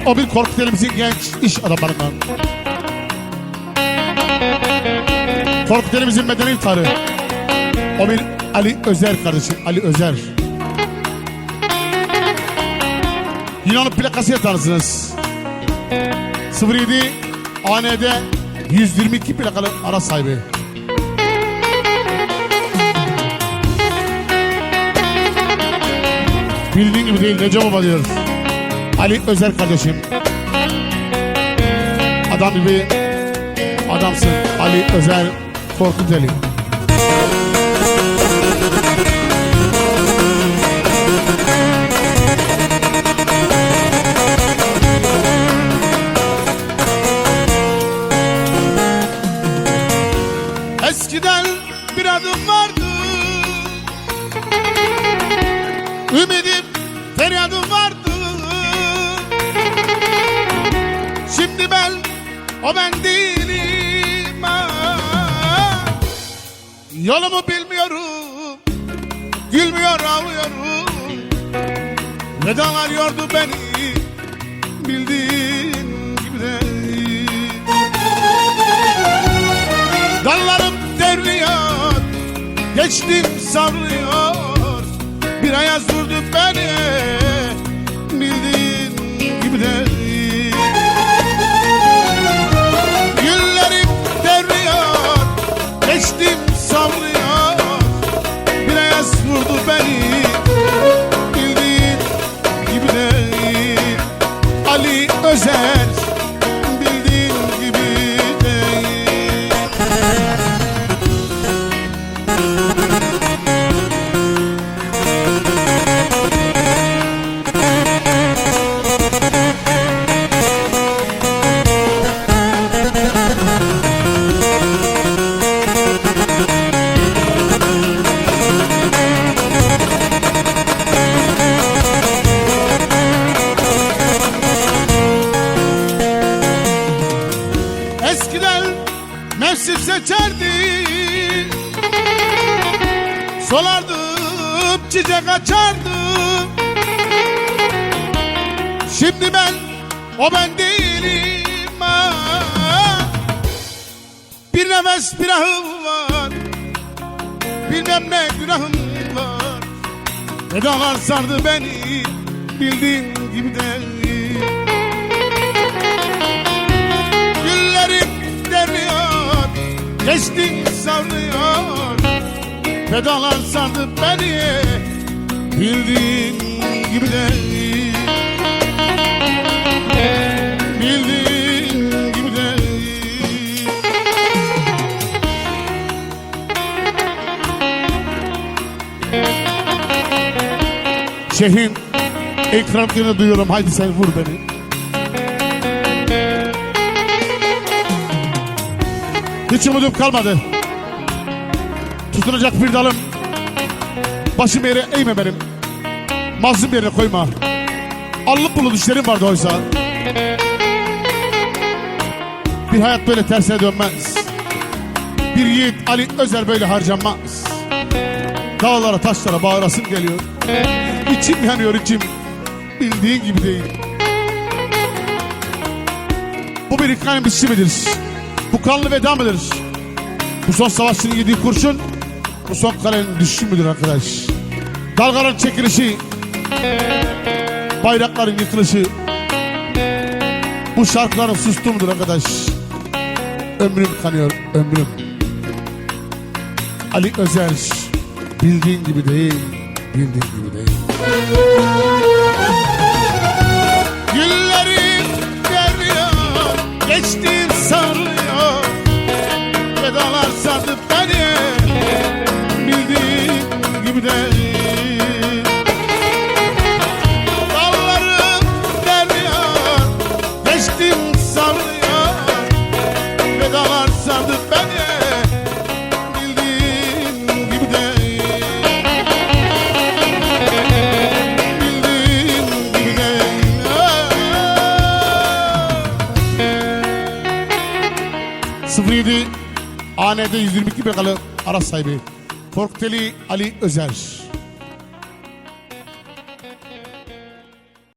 Evet o bir Korkuteli'mizin genç iş adamlarından. Korkuteli'mizin medeni tarı. O bir Ali Özer kardeşim. Ali Özer. Yine onun plakası tanısınız. 07 AND 122 plakalı ara sahibi. Bildiğin gibi değil Recep Baba diyor. Ali Özer kardeşim. Adam gibi adamsın. Ali Özer Korkuteli. Eskiden bir adım vardı Ümidim feryadım vardı o ben değilim ah. Yolumu bilmiyorum Gülmüyor ağlıyorum. Vedalar yordu beni Bildiğin gibi değil. Dallarım devriyor Geçtim savruluyor. Bir ayaz mevsim seçerdim Solardım çiçek açardım Şimdi ben o ben değilim. Ah. Bir nefes bir ahım var. Bilmem ne günahım var. Vedalar sardı beni Bildiğin gibi değil Geçtin savruluyor Vedalar sardı beni. Bildiğin gibi değil. Bildiğin gibi değil. Şehrin ekranlarını duyuyorum. Haydi sen vur beni Hiç umudum kalmadı. Tutunacak bir dalım. Başım yere eğme benim. Mazlum yerine koyma. Allık bulu düşlerim vardı oysa. Bir hayat böyle tersine dönmez. Bir yiğit Ali Özer böyle harcanmaz. Dağlara taşlara bağırasım geliyor. İçim yanıyor içim. Bildiğin gibi değil. Bu bir hikayenin bitişi midir? Bu kanlı veda mıdır? Bu son savaşçının yediği kurşun, bu son kalenin düşüşü müdür arkadaş? Dalgaların çekilişi, bayrakların yıkılışı, bu şarkıların sustuğu mudur arkadaş? Ömrüm kanıyor, ömrüm. Ali Özer, bildiğin gibi değil, bildiğin gibi değil. Güllerim geliyor, geçtim sarılıyor. 07 AND 122 plakalı araç sahibi Korkuteli Ali Özer.